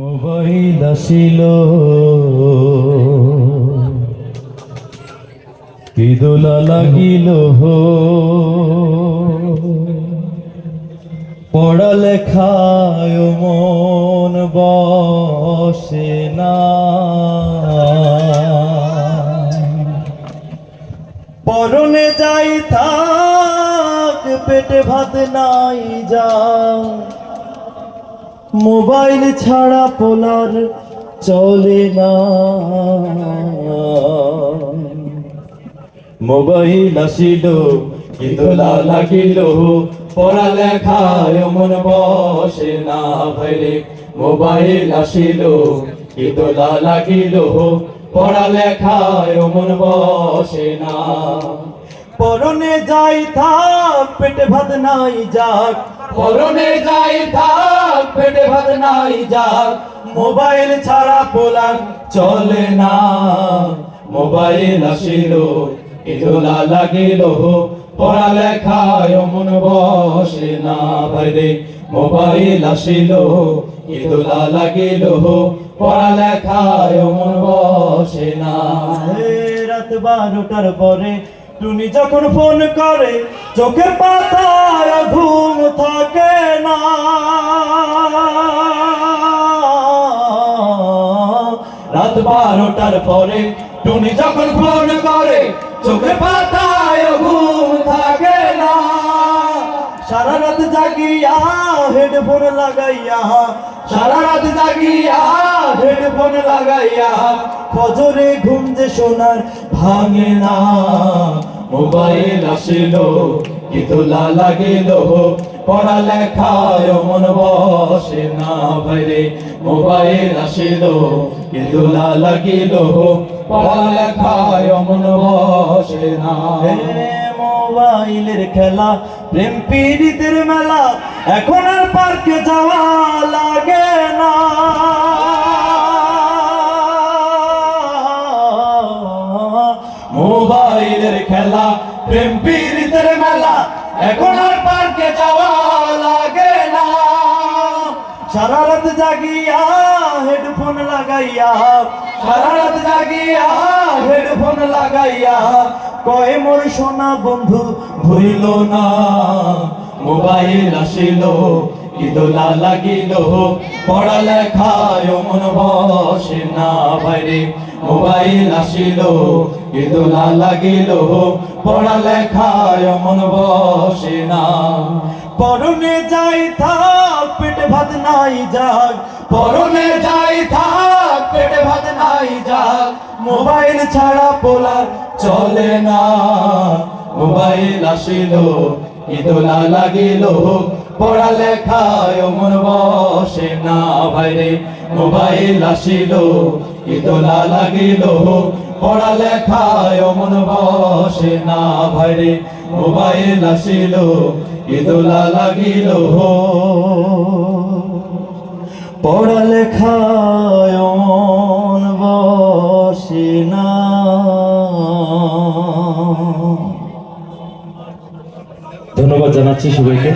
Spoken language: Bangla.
মোবাইল আসিল। কি দোলা লাগিল পড়ালেখায় মন বসে না। পরনে যাই থাক, পেটে ভাত নাই যা মোবাইল ছাড়া পোলার চলে না। মোবাইল আসিল, কিন্তু লাগিল। পড়ালেখায় মন বসে না ভাইরে মোবাইল আসিল, কিন্তু লাগিল। পড়ালেখায় মন বসে না। পরনে যাই থাক, পেটে ভাত নাই যাক। থাক, পেটে ভাত নাই যাক। মোবাইল ছাড়া পোলার চলে না। মোবাইল আসিল ইদোলা লাগিল, পড়ালেখায় মন বসে না। ভাইরে, মোবাইল আসিল ইদোলা লাগিল, পড়ালেখায় মন বসে না। রাত বারোটার পরে টুনি যখন ফোন করে, চোখের পাতায় ঘুম থাকে না। রাত বারোটার পরে টুনি যখন ফোন করে, চোখের পাতায় ঘুম থাকে না। সারা রাত জাগিয়া হেডফোন লাগাইয়া, সারা রাত জাগিয়া হেডফোন লাগাইয়া, ফজরে ঘুম যে সোনার ভাঙে না। মোবাইল আসিল কি তোলা লাগিল, পড়ালেখায় মন বসে না ভাইরে। মোবাইল আসিল কি তোলা লাগিল, পড়ালেখায় মন বসে না। মোবাইলের খেলা, প্রেম পীড়িতের মেলা, এখন আর পার্কে যাওয়া মোবাইলের খেলা, প্রেম পীড়িতের মেলা, এখন আর পার্কে যাওয়া লাগে না। সারা রাত জাগিয়া হেডফোন লাগাইয়া, সারা রাত জাগিয়া হেডফোন লাগাইয়া, কয় মোর সোনা বন্ধু ভুইল না। মোবাইল আসিল, ইদোলা লাগিল, পড়ালেখায় মন বসে না বাইরে মোবাইল আসিল ইদোলা লাগিল পড়ালেখায় মন বসে না। পরনে যাই থাক, পেটে ভাত নাই যাক। পরনে যাই থাক, পেটে ভাত নাই যাক। মোবাইল ছাড়া পোলার চলে না। মোবাইল আসিল ইদোলা লাগিল পড়ালেখায় মন বসে না ভাইরে মোবাইল আসিল ইদোলা লাগিল। পড়ালেখায় মন বসে না ভাইরে মোবাইল আসিল ইদোলা লাগিল। পড়ালেখায় মন বসে না। ধন্যবাদ জানাচ্ছি সবাইকে।